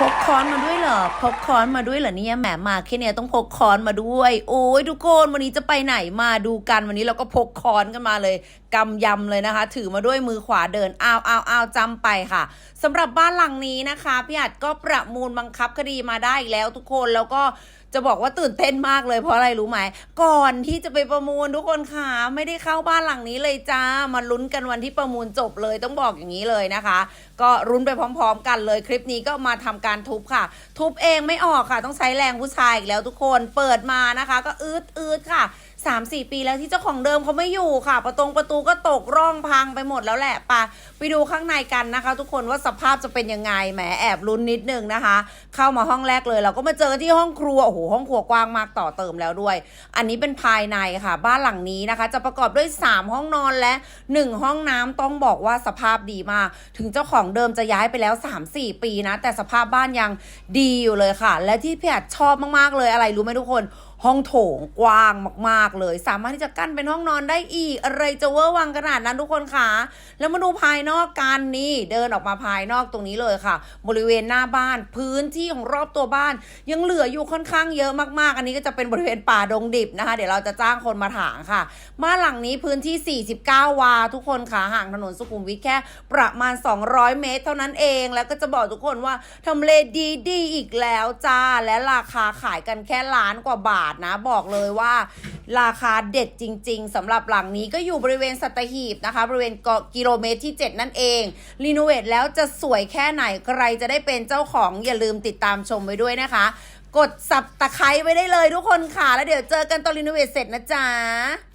พกค้อนมาด้วยเหรอ พกค้อนมาด้วยเหรอเนี่ยแหมมาแค่เนี้ยต้องพกค้อนมาด้วย โอ้ยทุกคนวันนี้จะไปไหนมาดูกันวันนี้เราก็พกค้อนกันมาเลยกำยำเลยนะคะ ถือมาด้วยมือขวาเดินอ้าวอ้าวอ้าวจำไปค่ะสำหรับบ้านหลังนี้นะคะพี่อัดก็ประมูลบังคับคดีมาได้อีกแล้วทุกคนแล้วก็จะบอกว่าตื่นเต้นมากเลยเพราะอะไรรู้ไหม ก่อนที่จะไปประมูลทุกคนค่ะไม่ได้เข้าบ้านหลังนี้เลยจ้ามาลุ้นกันวันที่ประมูลจบเลยต้องบอกอย่างนี้เลยนะคะ ก็รุ้นไปพร้อม ๆ กันเลยคลิปนี้ก็มาทำการทุบค่ะ ทุบเองไม่ออกค่ะ ต้องใช้แรงผู้ชายอีกแล้วทุกคนเปิดมานะคะ ก็อืดอืดค่ะ 3 4ปีแล้วที่เจ้าของเดิมเขาไม่อยู่ค่ะ ประตงประตูก็ตกร่องพังไปหมดแล้วแหละปะไปดูข้างในกันนะคะ ทุกคนว่าสภาพจะเป็นยังไงแหมแอบลุ้นนิดนึงนะคะ เข้ามาห้องแรกเลย เราก็มาเจอที่ห้องครัวโอ้โหห้องครัวกว้างมากต่อเติมแล้วด้วย อันนี้เป็นภายในค่ะ บ้านหลังนี้นะคะ จะประกอบด้วย 3 ห้องนอนและ 1 ห้องน้ำต้องบอกว่าสภาพดีมาก ถึงเจ้าของเดิมจะย้ายไปแล้ว 3-4 ปีนะ แต่สภาพบ้านยังดีอยู่เลยค่ะ และที่พี่อัดชอบมากๆเลยอะไรรู้ไหมทุกคน ห้องโถงกว้างมาก ๆ เลย สามารถที่จะกั้นเป็นห้องนอนได้อีก อะไรจะเวอร์วังขนาดนั้นทุกคนคะแล้วมาดูภายนอกกันนี่เดินออกมาภายนอกตรงนี้เลยค่ะ บริเวณหน้าบ้านพื้นที่ของรอบตัวบ้าน ยังเหลืออยู่ค่อนข้างเยอะมากๆ อันนี้ก็จะเป็นบริเวณป่าดงดิบนะคะ เดี๋ยวเราจะจ้างคนมาถางค่ะบ้านหลังนี้พื้นที่ 49 วา ทุกคนค่ะห่างถนนสุขุมวิทแค่ประมาณ 200 เมตร เท่านั้นเองแล้วก็จะบอกทุกคนว่าทำเลดีดีอีกแล้วจ้าและราคาขายกันแค่ล้านกว่าบาททนะบอกเลยว่า ราคาเด็ดจริง ๆสำหรับหลังนี้ก็อยู่บริเวณสัตหีบนะคะ บริเวณเกาะกิโลเมตรที่ 7 นั่นเองรีโนเวทแล้วจะสวยแค่ไหนใครจะได้เป็นเจ้าของอย่าลืมติดตามชมไว้ด้วยนะคะ กดสับตะไคร้ไว้ได้เลยทุกคนค่ะ แล้วเดี๋ยวเจอกันตอนรีโนเวทเสร็จนะจ๊ะ